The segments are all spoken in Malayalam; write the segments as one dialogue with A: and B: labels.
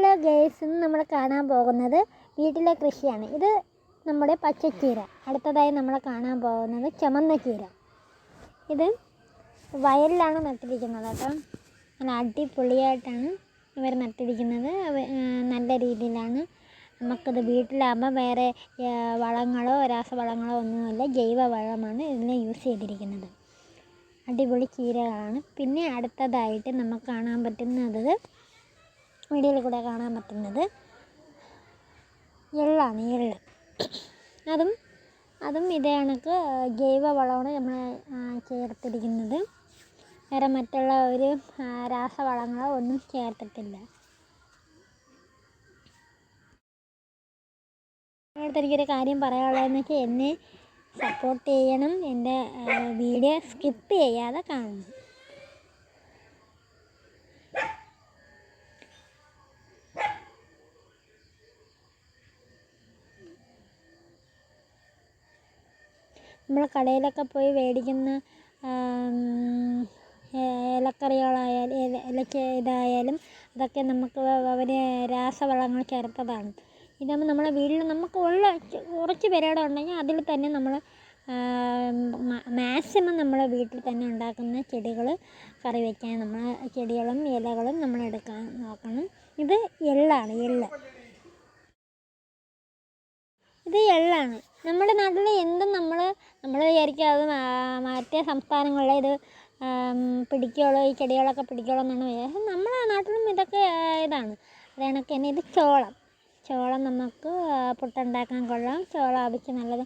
A: ഹലോ ഗേൾസ് ഇന്ന് നമ്മൾ കാണാൻ പോകുന്നത് വീട്ടിലെ കൃഷിയാണ്. ഇത് നമ്മുടെ പച്ചക്കീര. അടുത്തതായി നമ്മൾ കാണാൻ പോകുന്നത് ചുമന്ന കീര. ഇത് വയലിലാണ് നട്ടിരിക്കുന്നത് കേട്ടോ. നല്ല അടിപൊളിയായിട്ടാണ് ഇവർ നട്ടിരിക്കുന്നത്. നല്ല രീതിയിലാണ്. നമുക്കത് വീട്ടിലാകുമ്പോൾ വേറെ വളങ്ങളോ രാസവളങ്ങളോ ഒന്നുമില്ല. ജൈവ വളമാണ് ഇതിന് യൂസ് ചെയ്തിരിക്കുന്നത്. അടിപൊളി കീരകളാണ്. പിന്നെ അടുത്തതായിട്ട് നമുക്ക് കാണാൻ പറ്റുന്നത് വീഡിയോയിൽ കൂടെ കാണാൻ പറ്റുന്നത് എള്ളാണ് എള്ള്. അതും അതും ഇതേ കണക്ക് ജൈവ വളമാണ് നമ്മൾ ചേർത്തിരിക്കുന്നത്. വേറെ മറ്റുള്ള ഒരു രാസവളങ്ങളോ ഒന്നും ചേർത്തിട്ടില്ല. അടുത്ത് എനിക്കൊരു കാര്യം പറയാനുള്ളതെന്ന് വെച്ചാൽ എന്നെ സപ്പോർട്ട് ചെയ്യണം. എന്റെ വീഡിയോ സ്കിപ്പ് ചെയ്യാതെ കാണണം. നമ്മൾ കടയിലൊക്കെ പോയി മേടിക്കുന്ന ഇലക്കറികളായാലും ഇല ഇതായാലും അതൊക്കെ നമുക്ക് അവർ രാസവളങ്ങൾ ചേർത്തതാണ്. ഇതാകുമ്പോൾ നമ്മുടെ വീട്ടിൽ നമുക്ക് ഉള്ള കുറച്ച് പേരുടെ ഉണ്ടെങ്കിൽ അതിൽ തന്നെ നമ്മൾ മാക്സിമം നമ്മൾ വീട്ടിൽ തന്നെ ഉണ്ടാക്കുന്ന ചെടികൾ കറി വയ്ക്കാൻ നമ്മൾ ചെടികളും ഇലകളും നമ്മൾ എടുക്കാൻ നോക്കണം. ഇത് എള്ളാണ് എള്ള്. ഇത് എള്ളാണ്. നമ്മുടെ നാട്ടിൽ എന്തും നമ്മൾ നമ്മൾ വിചാരിക്കുക അത് സംസ്ഥാനങ്ങളിലെ ഇത് പിടിക്കുകയുള്ളൂ ഈ ചെടികളൊക്കെ പിടിക്കുള്ളൂ എന്നാണ് വിചാരിച്ചത് നമ്മുടെ നാട്ടിലും ഇതൊക്കെ ഇതാണ്. അത് തന്നെ ഇത് ചോളം. ചോളം നമുക്ക് പുട്ടുണ്ടാക്കാൻ കൊള്ളാം. ചോളം അവിച്ച് നല്ലത്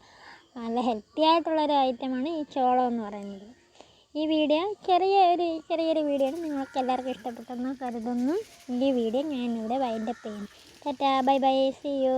A: നല്ല ഹെൽത്തി ആയിട്ടുള്ളൊരു ഐറ്റമാണ് ഈ ചോളം എന്ന് പറയുന്നത്. ഈ വീഡിയോ ചെറിയ ഒരു ചെറിയൊരു വീഡിയോ ആണ്. നിങ്ങൾക്ക് എല്ലാവർക്കും ഇഷ്ടപ്പെട്ടെന്ന് കരുതുന്നു. ഈ വീഡിയോ ഞാനിവിടെ വൈൻഡപ്പ് ചെയ്യുന്നു. Tata bye bye see you